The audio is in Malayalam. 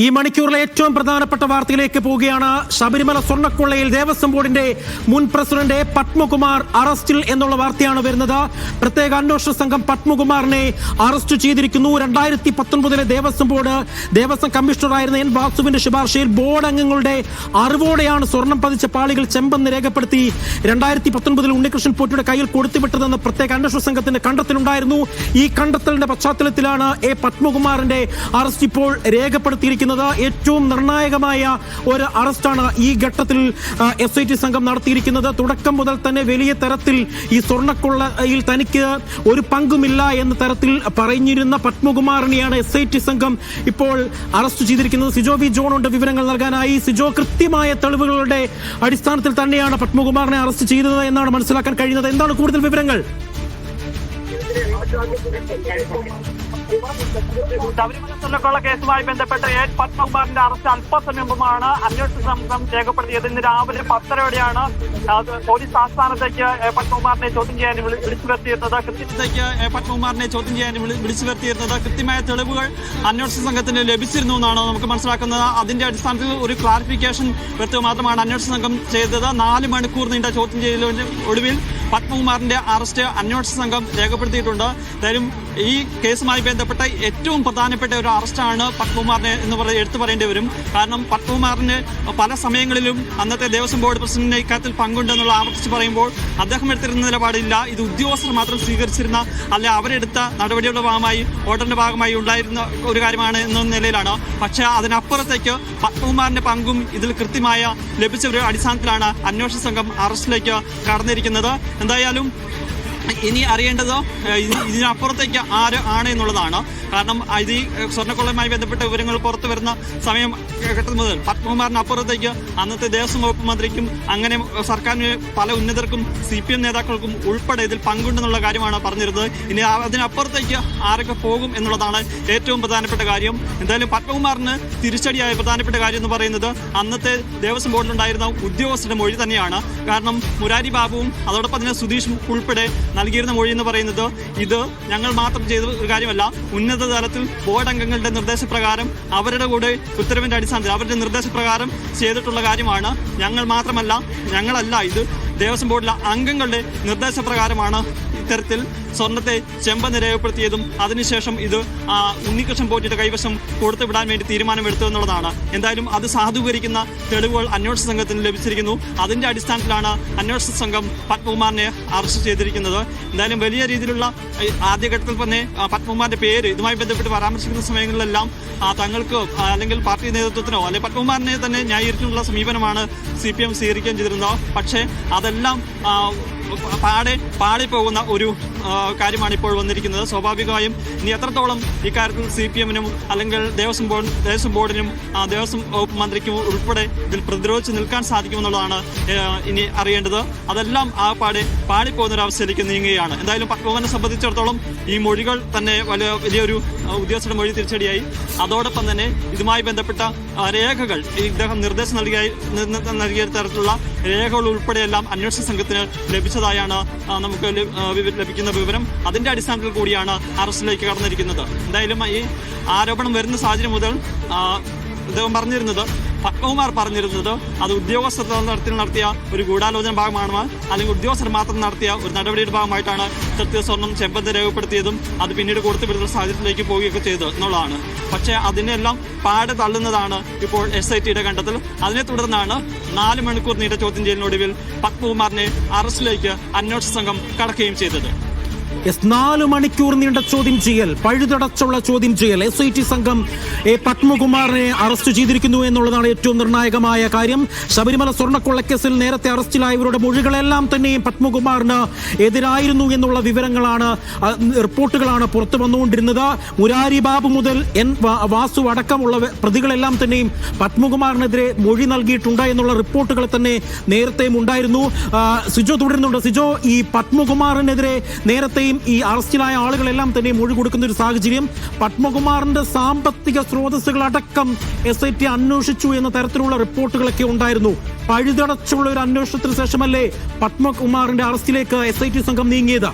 ഈ മണിക്കൂറിലെ ഏറ്റവും പ്രധാനപ്പെട്ട വാർത്തയിലേക്ക് പോവുകയാണ് ശബരിമല സ്വർണക്കൊള്ളയിൽ ദേവസ്വം ബോർഡിന്റെ മുൻ പ്രസിഡന്റ് പത്മകുമാർ അറസ്റ്റിൽ എന്നുള്ള വാർത്തയാണ് വരുന്നത്. പ്രത്യേക അന്വേഷണ സംഘം പത്മകുമാറിനെ അറസ്റ്റ് ചെയ്തിരിക്കുന്നു. രണ്ടായിരത്തി പത്തൊൻപതിലെ ദേവസ്വം ബോർഡ് ദേവസ്വം കമ്മീഷണറായിരുന്ന എൻ വാസുവിന്റെ ശുപാർശയിൽ ബോർഡ് അംഗങ്ങളുടെ അറിവോടെയാണ് സ്വർണം പതിച്ച പാളികൾ ചെമ്പെന്ന് രേഖപ്പെടുത്തി രണ്ടായിരത്തി പത്തൊൻപതിൽ ഉണ്ണികൃഷ്ണൻ പോറ്റിയുടെ കയ്യിൽ കൊടുത്തുവിട്ടതെന്ന് പ്രത്യേക അന്വേഷണ സംഘത്തിന്റെ കണ്ടെത്തലുണ്ടായിരുന്നു. ഈ കണ്ടെത്തലിന്റെ പശ്ചാത്തലത്തിലാണ് എ പത്മകുമാറിന്റെ അറസ്റ്റ് ഇപ്പോൾ രേഖപ്പെടുത്തിയിരിക്കുന്നത്. ഏറ്റവും നിർണായകമായ ഒരു അറസ്റ്റാണ് ഈ ഘട്ടത്തിൽ എസ് ഐ ടി സംഘം നടത്തിയിരിക്കുന്നത്. തുടക്കം മുതൽ തന്നെ വലിയ തരത്തിൽ ഈ സ്വർണക്കൊള്ളയിൽ തനിക്ക് ഒരു പങ്കുമില്ല എന്ന തരത്തിൽ പറഞ്ഞിരുന്ന പത്മകുമാറിനെയാണ് എസ് ഐ ടി സംഘം ഇപ്പോൾ അറസ്റ്റ് ചെയ്തിരിക്കുന്നത്. സിജോ വി ജോൺ വിവരങ്ങൾ നൽകാനായി. സിജോ കൃത്യമായ തെളിവുകളുടെ അടിസ്ഥാനത്തിൽ തന്നെയാണ് പത്മകുമാറിനെ അറസ്റ്റ് ചെയ്തത് എന്നാണ് മനസ്സിലാക്കാൻ കഴിയുന്നത്. എന്താണ് കൂടുതൽ വിവരങ്ങൾ? ശബരിമല സ്വർണക്കൊള്ള കേസുമായി ബന്ധപ്പെട്ട് എ പത്മകുമാറിന്റെ അറസ്റ്റ് അല്പസമയം മുമ്പാണ് അന്വേഷണ സംഘം രേഖപ്പെടുത്തിയത് ഇന്ന് രാവിലെ പത്തരയോടെയാണ്. പോലീസ് ആസ്ഥാനത്തേക്ക് എ പത്മകുമാറിനെ ചോദ്യം ചെയ്യാൻ വിളിച്ചു വരുത്തിയിരുന്നത് കൃത്യത്തേക്ക് എ പത്മകുമാറിനെ ചോദ്യം ചെയ്യാൻ വിളിച്ചു വരുത്തിയിരുന്നത് കൃത്യമായ തെളിവുകൾ അന്വേഷണ സംഘത്തിന് ലഭിച്ചിരുന്നു എന്നാണ് നമുക്ക് മനസ്സിലാക്കുന്നത്. അതിന്റെ അടിസ്ഥാനത്തിൽ ഒരു ക്ലാരിഫിക്കേഷൻ വരുത്തുക മാത്രമാണ് അന്വേഷണ സംഘം ചെയ്തത്. നാല് മണിക്കൂർ നീണ്ട ചോദ്യം ചെയ്യലിന് ഒടുവിൽ പത്മകുമാറിന്റെ അറസ്റ്റ് അന്വേഷണ സംഘം രേഖപ്പെടുത്തിയിട്ടുണ്ട്. എന്തായാലും ഈ കേസുമായി ബന്ധപ്പെട്ട ഏറ്റവും പ്രധാനപ്പെട്ട ഒരു അറസ്റ്റാണ് പത്മകുമാറിനെ എന്ന് പറയുന്നത് എടുത്തു പറയേണ്ടി വരും. കാരണം പത്മകുമാറിന് പല സമയങ്ങളിലും അന്നത്തെ ദേവസ്വം ബോർഡ് പ്രസിഡന്റിന്റെ ഇക്കാര്യത്തിൽ പങ്കുണ്ടെന്നുള്ള ആവർത്തിച്ച് പറയുമ്പോൾ അദ്ദേഹം എടുത്തിരുന്ന നിലപാടില്ല. ഇത് ഉദ്യോഗസ്ഥർ മാത്രം സ്വീകരിച്ചിരുന്ന അല്ലെ അവരെടുത്ത നടപടിയുടെ ഭാഗമായി ഓർഡറിന്റെ ഭാഗമായി ഉണ്ടായിരുന്ന ഒരു കാര്യമാണ് എന്ന നിലയിലാണ്. പക്ഷേ അതിനപ്പുറത്തേക്ക് പത്മകുമാറിന്റെ പങ്കും ഇതിൽ കൃത്യമായ ലഭിച്ച ഒരു അടിസ്ഥാനത്തിലാണ് അന്വേഷണ സംഘം അറസ്റ്റിലേക്ക് കടന്നിരിക്കുന്നത്. എന്തായാലും ഇനി അറിയേണ്ടത് ഇതിനപ്പുറത്തേക്ക് ആര് ആണ് എന്നുള്ളതാണ്. കാരണം ഇത് ഈ സ്വർണക്കൊള്ളയുമായി ബന്ധപ്പെട്ട വിവരങ്ങൾ പുറത്തു വരുന്ന സമയം ഘട്ടം മുതൽ പത്മകുമാറിന് അപ്പുറത്തേക്ക് അന്നത്തെ ദേവസ്വം വകുപ്പ് മന്ത്രിക്കും അങ്ങനെ സർക്കാരിന് പല ഉന്നതർക്കും സി പി എം നേതാക്കൾക്കും ഉൾപ്പെടെ ഇതിൽ പങ്കുണ്ടെന്നുള്ള കാര്യമാണ് പറഞ്ഞിരുന്നത്. ഇനി അതിനപ്പുറത്തേക്ക് ആരൊക്കെ പോകും എന്നുള്ളതാണ് ഏറ്റവും പ്രധാനപ്പെട്ട കാര്യം. എന്തായാലും പത്മകുമാറിന് തിരിച്ചടിയായ പ്രധാനപ്പെട്ട കാര്യം എന്ന് പറയുന്നത് അന്നത്തെ ദേവസ്വം ബോർഡിലുണ്ടായിരുന്ന ഉദ്യോഗസ്ഥരുടെ മൊഴി തന്നെയാണ്. കാരണം മുരാരി ബാബുവും അതോടൊപ്പം തന്നെ സുധീഷും ഉൾപ്പെടെ നൽകിയിരുന്ന മൊഴി എന്ന് പറയുന്നത് ഇത് ഞങ്ങൾ മാത്രം ചെയ്ത ഒരു കാര്യമല്ല. ഉന്നത തലത്തിൽ ബോർഡ് അംഗങ്ങളുടെ നിർദ്ദേശപ്രകാരം അവരുടെ കൂടെ ഉത്തരവിന്റെ അടിസ്ഥാനത്തിൽ അവരുടെ നിർദ്ദേശപ്രകാരം ചെയ്തിട്ടുള്ള കാര്യമാണ്. ഞങ്ങൾ മാത്രമല്ല ഞങ്ങളല്ല ഇത് ദേവസ്വം ബോർഡിലെ അംഗങ്ങളുടെ നിർദ്ദേശപ്രകാരമാണ് ഇത്തരത്തിൽ സ്വർണത്തെ ചെമ്പെന്ന് രേഖപ്പെടുത്തിയതും അതിനുശേഷം ഇത് ഉണ്ണികൃഷ്ണൻ പോറ്റിയുടെ കൈവശം കൊടുത്തു വിടാൻ വേണ്ടി തീരുമാനമെടുത്തു എന്നുള്ളതാണ് എന്തായാലും അത് സാധൂകരിക്കുന്ന തെളിവുകൾ അന്വേഷണ സംഘത്തിന് ലഭിച്ചിരിക്കുന്നു. അതിന്റെ അടിസ്ഥാനത്തിലാണ് അന്വേഷണ സംഘം പത്മകുമാറിനെ അറസ്റ്റ് ചെയ്തിരിക്കുന്നത്. എന്തായാലും വലിയ രീതിയിലുള്ള ആദ്യഘട്ടത്തിൽ തന്നെ പത്മകുമാറിന്റെ പേര് ഇതുമായി ബന്ധപ്പെട്ട് പരാമർശിക്കുന്ന സമയങ്ങളിലെല്ലാം തങ്ങൾക്ക് അല്ലെങ്കിൽ പാർട്ടി നേതൃത്വത്തിനോ അല്ലെങ്കിൽ പത്മകുമാറിനെ തന്നെ ന്യായീകരിച്ചുള്ള സമീപനമാണ് സി പി എം സ്വീകരിക്കുകയും ചെയ്തിരുന്നത്. പക്ഷേ അതെല്ലാം പാടെ പോകുന്ന ഒരു കാര്യമാണ് ഇപ്പോൾ വന്നിരിക്കുന്നത്. സ്വാഭാവികമായും ഇനി എത്രത്തോളം ഇക്കാര്യത്തിൽ സി പി എമ്മിനും അല്ലെങ്കിൽ ദേവസ്വം ബോർഡ് ദേവസ്വം ബോർഡിനും ദേവസ്വം വകുപ്പ് മന്ത്രിക്കും ഉൾപ്പെടെ ഇതിൽ പ്രതിരോധിച്ച് നിൽക്കാൻ സാധിക്കുമെന്നുള്ളതാണ് ഇനി അറിയേണ്ടത്. അതെല്ലാം ആ പാടെ പാടിപ്പോകുന്ന ഒരു അവസ്ഥയിലേക്ക് നീങ്ങുകയാണ്. എന്തായാലും പത്മഭവനെ സംബന്ധിച്ചിടത്തോളം ഈ മൊഴികൾ തന്നെ വലിയ വലിയൊരു ഉദ്യോഗസ്ഥരുടെ മൊഴി തിരിച്ചടിയായി. അതോടൊപ്പം തന്നെ ഇതുമായി ബന്ധപ്പെട്ട രേഖകൾ ഇദ്ദേഹം നിർദ്ദേശം നൽകിയ നൽകിയ തരത്തിലുള്ള രേഖകൾ ഉൾപ്പെടെയെല്ലാം അന്വേഷണ സംഘത്തിന് ലഭിച്ചതായാണ് നമുക്ക് ലഭി- ലഭിക്കുന്ന വിവരം അതിന്റെ അടിസ്ഥാനത്തിൽ കൂടിയാണ് അറസ്റ്റിലേക്ക് കടന്നിരിക്കുന്നത്. എന്തായാലും ഈ ആരോപണം വരുന്ന സാഹചര്യം മുതൽ അദ്ദേഹം പറഞ്ഞിരുന്നത് പത്മകുമാർ പറഞ്ഞിരുന്നത് അത് ഉദ്യോഗസ്ഥർ നടത്തി നടത്തിയ ഒരു ഗൂഢാലോചന ഭാഗമാണ് അല്ലെങ്കിൽ ഉദ്യോഗസ്ഥർ മാത്രം നടത്തിയ ഒരു നടപടിയുടെ ഭാഗമായിട്ടാണ് ഇത്തരത്തിൽ സ്വർണം ചെമ്പന്ത് രേഖപ്പെടുത്തിയതും അത് പിന്നീട് കൊടുത്തുവിടുന്ന സാഹചര്യത്തിലേക്ക് പോവുകയൊക്കെ ചെയ്തത് എന്നുള്ളതാണ്. പക്ഷേ അതിനെല്ലാം പാട് തള്ളുന്നതാണ് ഇപ്പോൾ എസ് ഐ ടിയുടെ കണ്ടെത്തൽ. അതിനെ തുടർന്നാണ് നാല് മണിക്കൂർ നീണ്ട ചോദ്യം ചെയ്യലിനൊടുവിൽ പത്മകുമാറിനെ അറസ്റ്റിലേക്ക് അന്വേഷണ സംഘം കടക്കുകയും ചെയ്തത്. എസ് നാല് മണിക്കൂർ നീണ്ട ചോദ്യം ചെയ്യൽ പഴുതടച്ചുള്ള ചോദ്യം ചെയ്യൽ. എസ് ഐ ടി സംഘം എ പത്മകുമാറിനെ അറസ്റ്റ് ചെയ്തിരിക്കുന്നു എന്നുള്ളതാണ് ഏറ്റവും നിർണായകമായ കാര്യം. ശബരിമല സ്വർണക്കൊള്ളക്കേസിൽ നേരത്തെ അറസ്റ്റിലായവരുടെ മൊഴികളെല്ലാം തന്നെയും പത്മകുമാറിന് എതിരായിരുന്നു എന്നുള്ള വിവരങ്ങളാണ് റിപ്പോർട്ടുകളാണ് പുറത്തു വന്നുകൊണ്ടിരുന്നത്. മുരാരി ബാബു മുതൽ എൻ വാസു അടക്കമുള്ള പ്രതികളെല്ലാം തന്നെയും പത്മകുമാറിനെതിരെ മൊഴി നൽകിയിട്ടുണ്ട് എന്നുള്ള റിപ്പോർട്ടുകൾ തന്നെ നേരത്തെയും ഉണ്ടായിരുന്നു. സിജോ തുടരുന്നുണ്ട്. സിജോ ഈ പത്മകുമാറിനെതിരെ നേരത്തെയും ഈ അറസ്റ്റിലായ ആളുകളെല്ലാം തന്നെ മൊഴി കൊടുക്കുന്ന ഒരു സാഹചര്യം. പത്മകുമാറിന്റെ സാമ്പത്തിക സ്രോതസ്സുകളടക്കം എസ് ഐ ടി അന്വേഷിച്ചു എന്ന തരത്തിലുള്ള റിപ്പോർട്ടുകളൊക്കെ ഉണ്ടായിരുന്നു. പഴുതടച്ചുള്ള ഒരു അന്വേഷണത്തിന് ശേഷമല്ലേ പത്മകുമാറിന്റെ അറസ്റ്റിലേക്ക് എസ് ഐ ടി സംഘം നീങ്ങിയത്?